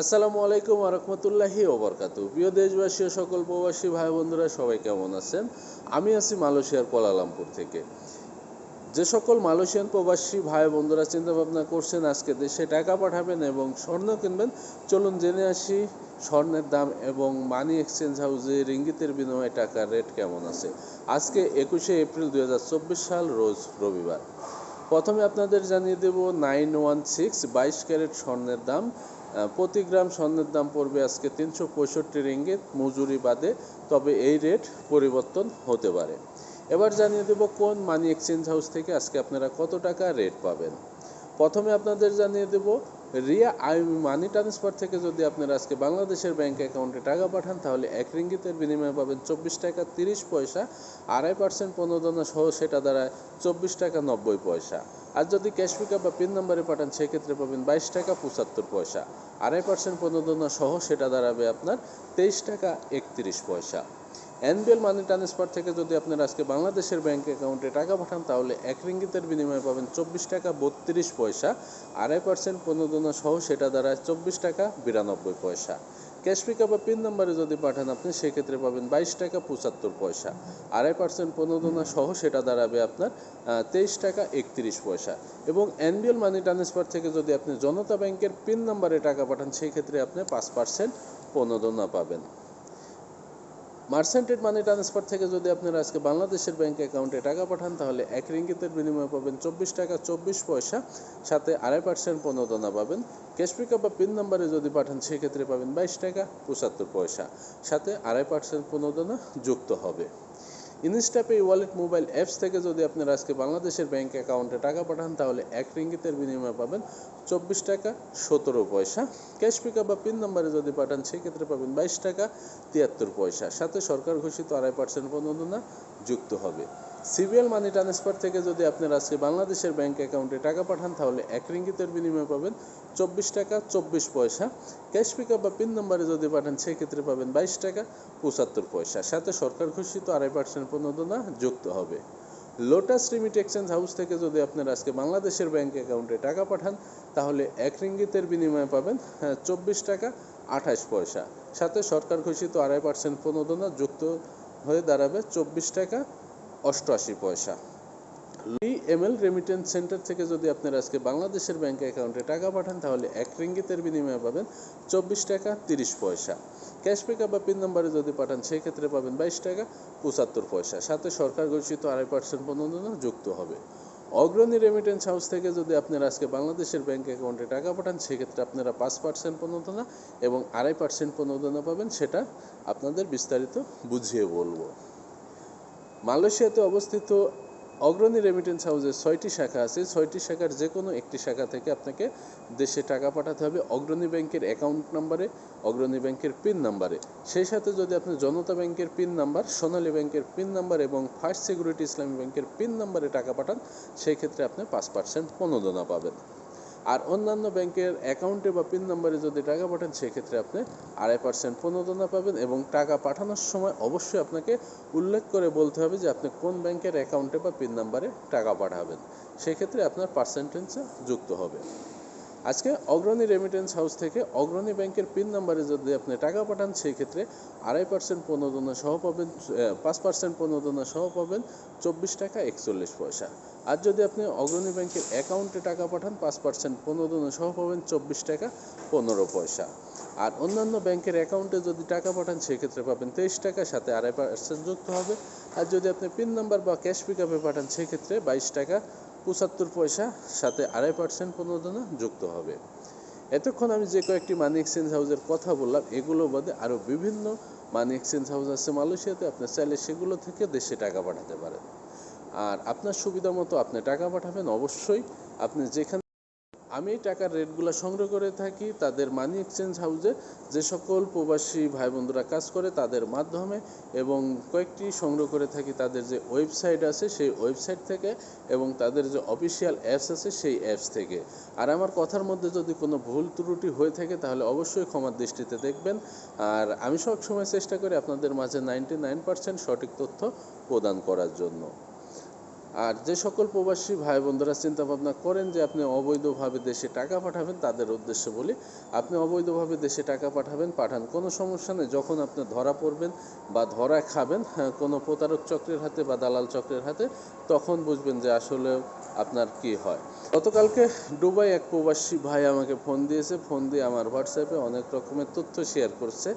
আসসালামু আলাইকুম আরহামতুল্লাহি ওবরকাত প্রিয় দেশবাসী ও সকল প্রবাসী ভাই বন্ধুরা সবাই কেমন আছেন? আমি আছি মালয়েশিয়ার কোলালামপুর থেকে। যে সকল মালয়েশিয়ান প্রবাসী ভাই বন্ধুরা চিন্তা ভাবনা করছেন, আজকে দেশে টাকা পাঠাবেন এবং স্বর্ণ কিনবেন, চলুন জেনে আসি স্বর্ণের দাম এবং মানি এক্সচেঞ্জ হাউসে রিঙ্গিতের বিনিময়ে টাকার রেট কেমন আছে। আজকে একুশে এপ্রিল দুই হাজার চব্বিশ সাল, রোজ রবিবার। প্রথমে আপনাদের জানিয়ে দেব নাইন ওয়ান সিক্স বাইশ ক্যারেট স্বর্ণের দাম। প্রতি গ্রাম স্বর্ণের দাম পড়বে আজকে তিনশো পঁয়ষট্টি রিঙ্গিত, মজুরি বাদে, তবে এই রেট পরিবর্তন হতে পারে। এবার জানিয়ে দেব কোন মানি এক্সচেঞ্জ হাউস থেকে আজকে আপনারা কত টাকা রেট পাবেন। প্রথমে আপনাদের জানিয়ে দেব রিয়া আই মানি ট্রান্সফার থেকে যদি আপনারা আজকে বাংলাদেশের ব্যাংক অ্যাকাউন্টে টাকা পাঠান, তাহলে এক রিঙ্গিতের বিনিময়ে পাবেন চব্বিশ টাকা তিরিশ পয়সা, আড়াই পার্সেন্ট প্রণোদনা সহ সেটা দাঁড়ায় চব্বিশ টাকা নব্বই পয়সা। আর যদি ক্যাশ পিকআপ বা পিন নাম্বারে পাঠান, সেক্ষেত্রে পাবেন বাইশ টাকা পঁচাত্তর পয়সা। আড়াই পার্সেন্ট প্রণোদনা সহ সেটা দাঁড়াবে আপনার তেইশ টাকা একত্রিশ পয়সা। এনবিএল মানি ট্রান্সফার থেকে যদি আপনারা আজকে বাংলাদেশের ব্যাংক অ্যাকাউন্টে টাকা পাঠান, তাহলে এক রিঙ্গিতের বিনিময়ে পাবেন চব্বিশ টাকা বত্রিশ পয়সা। আড়াই পার্সেন্ট প্রণোদনা সহ সেটা দাঁড়ায় চব্বিশ টাকা বিরানব্বই পয়সা। ক্যাশ পিকআপ বা পিন নাম্বারে যদি পাঠান আপনি, সেক্ষেত্রে পাবেন বাইশ টাকা পঁচাত্তর পয়সা। আড়াই পার্সেন্ট প্রণোদনা সহ সেটা দাঁড়াবে আপনার তেইশ টাকা একত্রিশ পয়সা। এবং এনবিএল মানি ট্রান্সফার থেকে যদি আপনি জনতা ব্যাংকের পিন নাম্বারে টাকা পাঠান সেই ক্ষেত্রে আপনি পাঁচ পার্সেন্ট প্রণোদনা পাবেন। মার্সেন্টেড মানি ট্রান্সফার থেকে যদি আপনারা আজকে বাংলাদেশের ব্যাংক অ্যাকাউন্টে টাকা পাঠান, তাহলে এক রিঙ্গিতের বিনিময়ে পাবেন চব্বিশ টাকা চব্বিশ পয়সা, সাথে আড়াই পার্সেন্ট প্রণোদনা পাবেন। ক্যাশ পিকআপ বা পিন নাম্বারে যদি পাঠান, সেক্ষেত্রে পাবেন বাইশ টাকা পঁচাত্তর পয়সা, সাথে আড়াই পার্সেন্ট প্রণোদনা যুক্ত হবে। ইনস্টাপে ওয়ালেট মোবাইল অ্যাপস থেকে যদি আপনারা আজকে বাংলাদেশের ব্যাঙ্ক অ্যাকাউন্টে টাকা পাঠান, তাহলে এক রিঙ্গিতের বিনিময়ে পাবেন চব্বিশ টাকা সতেরো পয়সা। ক্যাশ পিক বা পিন নাম্বারে যদি পাঠান, সেক্ষেত্রে পাবেন বাইশ টাকা তিয়াত্তর পয়সা। সাথে সরকার ঘোষিত আড়াই পার্সেন্ট পর্যন্ত না, যুক্ত হবে। সিবিএল মানি ট্রান্সফার থেকে যদি আপনারা আজকে বাংলাদেশের ব্যাংক অ্যাকাউন্টে টাকা পাঠান, তাহলে এক রিঙ্গিতের বিনিময়ে পাবেন চব্বিশ টাকা চব্বিশ পয়সা। ক্যাশ পিকআপ বা পিন নম্বরে যদি পাঠান, সেক্ষেত্রে পাবেন বাইশ টাকা পঁচাত্তর পয়সা। সাথে সরকার ঘোষিত আড়াই পার্সেন্ট প্রণোদনা যুক্ত হবে। লোটাস রিমিট এক্সচেঞ্জ হাউস থেকে যদি আপনারা আজকে বাংলাদেশের ব্যাংক অ্যাকাউন্টে টাকা পাঠান, তাহলে এক রিঙ্গিতের বিনিময়ে পাবেন চব্বিশ টাকা আঠাশ পয়সা। সাথে সরকার ঘোষিত আড়াই পার্সেন্ট প্রণোদনা যুক্ত হয়ে দাঁড়াবে চব্বিশ টাকা অষ্টআশি পয়সা। লি এমএল রেমিটেন্স সেন্টার থেকে যদি আপনারা আজকে বাংলাদেশের ব্যাংক অ্যাকাউন্টে টাকা পাঠান, তাহলে এক রিঙ্গিতের বিনিময়ে পাবেন চব্বিশ টাকা তিরিশ পয়সা। ক্যাশ পিকআপ বা পিন নাম্বারে যদি পাঠান, সেই ক্ষেত্রে পাবেন বাইশ টাকা পঁচাত্তর পয়সা। সাথে সরকার ঘোষিত আড়াই পার্সেন্ট প্রণোদনা যুক্ত হবে। অগ্রণী রেমিটেন্স হাউস থেকে যদি আপনারা আজকে বাংলাদেশের ব্যাংক অ্যাকাউন্টে টাকা পাঠান সেক্ষেত্রে আপনারা পাঁচ পার্সেন্ট প্রণোদনা এবং আড়াই পার্সেন্ট প্রণোদনা পাবেন, সেটা আপনাদের বিস্তারিত বুঝিয়ে বলব। মালয়েশিয়াতে অবস্থিত অগ্রণী রেমিটেন্স হাউসের ছয়টি শাখা আছে। ছয়টি শাখার যে কোনো একটি শাখা থেকে আপনাকে দেশে টাকা পাঠাতে হবে। অগ্রণী ব্যাংকের অ্যাকাউন্ট নাম্বারে অগ্রণী ব্যাংকের পিন নাম্বারে সেই সাথে যদি আপনি জনতা ব্যাংকের পিন নাম্বার সোনালী ব্যাংকের পিন নাম্বার এবং ফার্স্ট সিকিউরিটি ইসলামী ব্যাংকের পিন নাম্বারে টাকা পাঠান, সেই ক্ষেত্রে আপনি পাঁচ পার্সেন্ট প্রণোদনা পাবেন। আর অন্যান্য ব্যাংকের অ্যাকাউন্টে বা পিন নাম্বারে যদি টাকা পাঠান, সেক্ষেত্রে আপনি আড়াই পার্সেন্ট প্রণোদনা পাবেন এবং টাকা পাঠানোর সময় অবশ্যই আপনাকে উল্লেখ করে বলতে হবে যে আপনি কোন ব্যাংকের অ্যাকাউন্টে বা পিন নাম্বারে টাকা পাঠাবেন। সেক্ষেত্রে আপনার পার্সেন্টেজটা যুক্ত হবে। আজকে অগ্রণী রেমিটেন্স হাউস থেকে অগ্রণী ব্যাংকের পিন নাম্বারে যদি আপনি টাকা পাঠান, সেই ক্ষেত্রে আড়াই পার্সেন্ট প্রণোদনা সহ পাবেন পাঁচ পার্সেন্ট প্রণোদনা সহ পাবেন চব্বিশ টাকা একচল্লিশ পয়সা। আর যদি আপনি অগ্রণী ব্যাংকের অ্যাকাউন্টে টাকা পাঠান, পাঁচ পার্সেন্ট প্রণোদনা সহ পাবেন চব্বিশ টাকা পনেরো পয়সা। আর অন্যান্য ব্যাংকের অ্যাকাউন্টে যদি টাকা পাঠান সেক্ষেত্রে পাবেন তেইশ টাকা, সাথে আড়াই পার্সেন্ট যুক্ত হবে। আর যদি আপনি পিন নাম্বার বা ক্যাশ পিকআপে পাঠান সেক্ষেত্রে বাইশ টাকা পঁচাত্তর পয়সা, সাথে আড়াই পার্সেন্ট প্রণোদনা যুক্ত হবে। এতক্ষণ আমি যে কয়েকটি মানি এক্সচেঞ্জ হাউসের কথা বললাম, এগুলো বাদে আরও বিভিন্ন মানি এক্সচেঞ্জ হাউস আছে মালয়েশিয়াতে আপনার চাইলে সেগুলো থেকে দেশে টাকা পাঠাতে পারেন। আর আপনার সুবিধা মতো আপনি টাকা পাঠাবেন, অবশ্যই আপনি যেখানে আমি টাকার রেটগুলো সংগ্রহ করে থাকি, তাদের মানি এক্সচেঞ্জ হাউসে যে সকল প্রবাসী ভাই বন্ধুরা কাজ করে তাদের মাধ্যমে এবং কয়েকটি সংগ্রহ করে থাকি তাদের যে ওয়েবসাইট আছে সেই ওয়েবসাইট থেকে এবং তাদের যে অফিসিয়াল অ্যাপস আছে সেই অ্যাপস থেকে। আর আমার কথার মধ্যে যদি কোনো ভুল ত্রুটি হয়ে থাকে তাহলে অবশ্যই ক্ষমার দৃষ্টিতে দেখবেন। আর আমি সব সময় চেষ্টা করি আপনাদের মাঝে নাইনটি নাইন পার্সেন্ট সঠিক তথ্য প্রদান করার জন্য। আর যে সকল প্রবাসী ভাই বোনরা চিন্তা ভাবনা করেন যে আপনি অবৈধভাবে দেশে টাকা পাঠাবেন তাদের উদ্দেশ্যে বলি আপনি অবৈধভাবে দেশে টাকা পাঠাবেন পাঠান। কোনো সমস্যা নেই যখন আপনি ধরা পড়বেন বা ধরা খাবেন হ্যাঁ, কোনো প্রতারক চক্রের হাতে বা দালাল চক্রের হাতে তখন বুঝবেন যে আসলে আপনার কি হয়। গতকালকে ডুবাই এক প্রবাসী ভাই আমাকে ফোন দিয়েছে ফোন দিয়ে আমার হোয়াটসঅ্যাপে অনেক রকমের তথ্য শেয়ার করছে।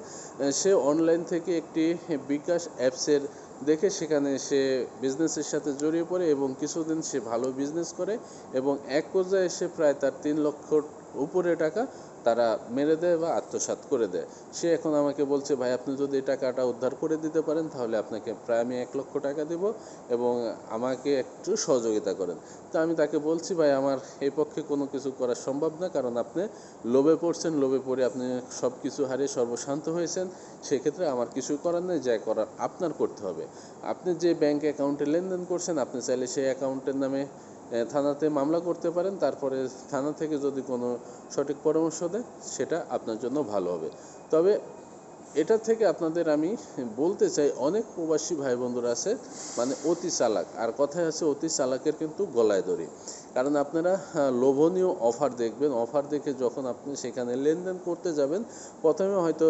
সে অনলাইন থেকে একটি বিকাশ অ্যাপসের দেখে সেখানে সে বিজনেসের সাথে জড়িয়ে পড়ে এবং কিছুদিন সে ভালো বিজনেস করে এবং এক পর্যায়ে এসে প্রায় তার তিন লক্ষর উপরে টাকা তারা মেরে দেয় বা আত্মসাৎ করে দেয়। সে এখন আমাকে বলছে, ভাই, আপনি যদি এই টাকাটা উদ্ধার করে দিতে পারেন, তাহলে আপনাকে প্রায় আমি এক লক্ষ টাকা দেব এবং আমাকে একটু সহযোগিতা করেন। তো আমি তাকে বলছি, ভাই, আমার এই পক্ষে কোনো কিছু করা সম্ভব না, কারণ আপনি লোভে পড়ছেন, লোভে পড়ে আপনি সব কিছু হারিয়ে সর্বশান্ত হয়েছেন। সেক্ষেত্রে আমার কিছু করার নেই, যা করার আপনার করতে হবে। আপনি যে ব্যাংক অ্যাকাউন্টে লেনদেন করছেন, আপনি চাইলে সেই অ্যাকাউন্টের নামে থানাতে মামলা করতে পারেন, তারপরে থানা থেকে যদি কোনো সঠিক পরামর্শ দেয় সেটা আপনার জন্য ভালো হবে। তবে এটা থেকে আপনাদের আমি বলতে চাই, অনেক প্রবাসী ভাই বন্ধুরা আছে মানে অতি চালাক, আর কথায় আছে অতি চালাকের কিন্তু গলায় দড়ি। কারণ আপনারা লোভনীয় অফার দেখবেন, অফার দেখে যখন আপনি সেখানে লেনদেন করতে যাবেন, প্রথমে হয়তো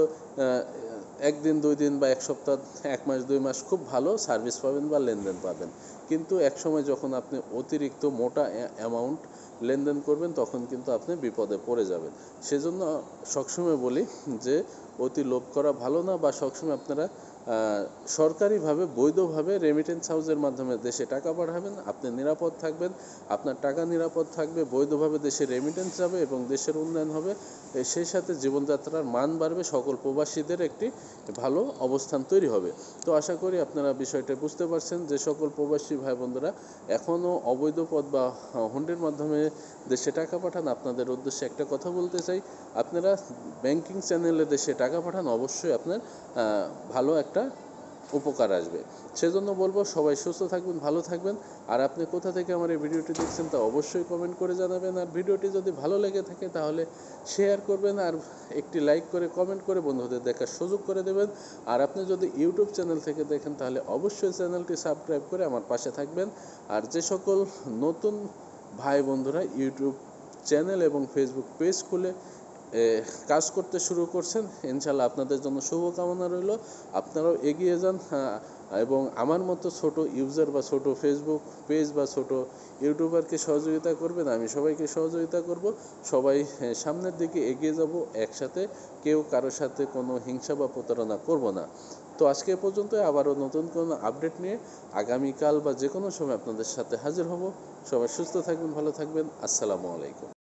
একদিন, দুই দিন বা এক সপ্তাহ, এক মাস, দুই মাস খুব ভালো সার্ভিস পাবেন বা লেনদেন পাবেন। কিন্তু এক সময় যখন আপনি অতিরিক্ত মোটা অ্যামাউন্ট লেনদেন করবেন, তখন কিন্তু আপনি বিপদে পড়ে যাবেন। সেজন্য সবসময় বলি যে, অতি লোভ করা ভালো না বা সবসময় আপনারা সরকারিভাবে, বৈধভাবে রেমিটেন্স হাউসের মাধ্যমে দেশে টাকা পাঠাবেন, আপনি নিরাপদ থাকবেন, আপনার টাকা নিরাপদ থাকবে, বৈধভাবে দেশে রেমিটেন্স যাবে এবং দেশের উন্নয়ন হবে সেই সাথে জীবনযাত্রার মান বাড়বে, সকল প্রবাসীদের একটি ভালো অবস্থান তৈরি হবে। তো আশা করি আপনারা বিষয়টা বুঝতে পারছেন যে সকল প্রবাসী ভাই বন্ধুরা এখনও অবৈধ পথ বা হুন্ডির মাধ্যমে দেশে টাকা পাঠান। আপনাদের উদ্দেশ্যে একটা কথা বলতে চাই, আপনারা ব্যাংকিং চ্যানেলে দেশে টাকা পাঠান, অবশ্যই আপনার ভালো একটা উপকার আসবে। সেজন্য বলব, সবাই সুস্থ থাকবেন, ভালো থাকবেন। আর আপনি কোথা থেকে আমার এই ভিডিওটি দেখছেন তা অবশ্যই কমেন্ট করে জানাবেন। আর ভিডিওটি যদি ভালো লেগে থাকে তাহলে শেয়ার করবেন আর একটি লাইক করে কমেন্ট করে বন্ধুদের দেখার সুযোগ করে দেবেন। আর আপনি যদি ইউটিউব চ্যানেল থেকে দেখেন তাহলে অবশ্যই চ্যানেলটি সাবস্ক্রাইব করে আমার পাশে থাকবেন। আর যে সকল নতুন ভাই বন্ধুরা ইউটিউব চ্যানেল এবং ফেসবুক পেজ খুলে কাজ করতে শুরু করছেন। ইনশাল্লাহ আপনাদের জন্য শুভকামনা রইল। আপনারাও এগিয়ে যান হ্যাঁ, এবং আমার মতো ছোট ইউজার বা ছোট ফেসবুক পেজ বা ছোট ইউটিউবারকে সহযোগিতা করবেন আমি সবাইকে সহযোগিতা করব। সবাই হ্যাঁ, সামনের দিকে এগিয়ে যাব একসাথে। কেউ কারোর সাথে কোনো হিংসা বা প্রতারণা করব না। তো আজকে পর্যন্ত আবারও নতুন কোনো আপডেট নিয়ে আগামীকাল বা যে কোনো সময় আপনাদের সাথে হাজির হব। সবাই সুস্থ থাকবেন ভালো থাকবেন। আসসালামু আলাইকুম।